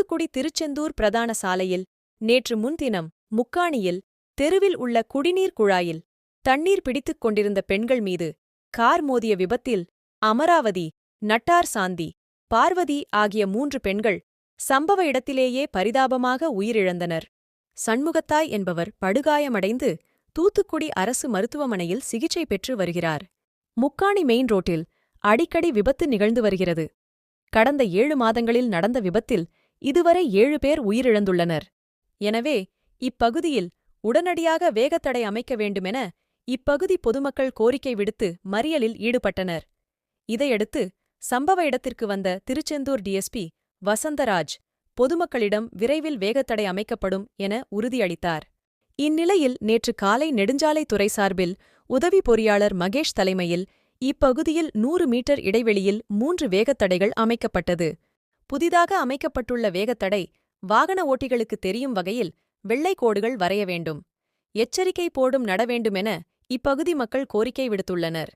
தூத்துக்குடி திருச்செந்தூர் பிரதான சாலையில் நேற்று முன்தினம் முக்காணியில் தெருவில் உள்ள குடிநீர் குழாயில் தண்ணீர் பிடித்துக் கொண்டிருந்த பெண்கள் மீது கார் மோதிய விபத்தில் அமராவதி நட்டார் சாந்தி பார்வதி ஆகிய மூன்று பெண்கள் சம்பவ இடத்திலேயே பரிதாபமாக உயிரிழந்தனர். சண்முகத்தாய் என்பவர் படுகாயமடைந்து தூத்துக்குடி அரசு மருத்துவமனையில் சிகிச்சை பெற்று வருகிறார். முக்காணி மெயின் ரோட்டில் அடிக்கடி விபத்து நிகழ்ந்து வருகிறது. கடந்த ஏழு மாதங்களில் நடந்த விபத்தில் இதுவரை ஏழு பேர் உயிரிழந்துள்ளனர். எனவே இப்பகுதியில் உடனடியாக வேகத்தடை அமைக்க வேண்டுமென இப்பகுதி பொதுமக்கள் கோரிக்கை விடுத்து மறியலில் ஈடுபட்டனர். இதையடுத்து சம்பவ இடத்திற்கு வந்த திருச்செந்தூர் டிஎஸ்பி வசந்தராஜ் பொதுமக்களிடம் விரைவில் வேகத்தடை அமைக்கப்படும் என உறுதியளித்தார். இந்நிலையில் நேற்று காலை நெடுஞ்சாலைத்துறை சார்பில் உதவி பொறியாளர் மகேஷ் தலைமையில் இப்பகுதியில் நூறு மீட்டர் இடைவெளியில் மூன்று வேகத்தடைகள் அமைக்கப்பட்டது. புதிதாக அமைக்கப்பட்டுள்ள வேகத்தடை வாகன ஓட்டிகளுக்கு தெரியும் வகையில் வெள்ளை கோடுகள் வரைய வேண்டும். எச்சரிக்கை போடும் நட வேண்டுமென இப்பகுதி மக்கள் கோரிக்கை விடுத்துள்ளனர்.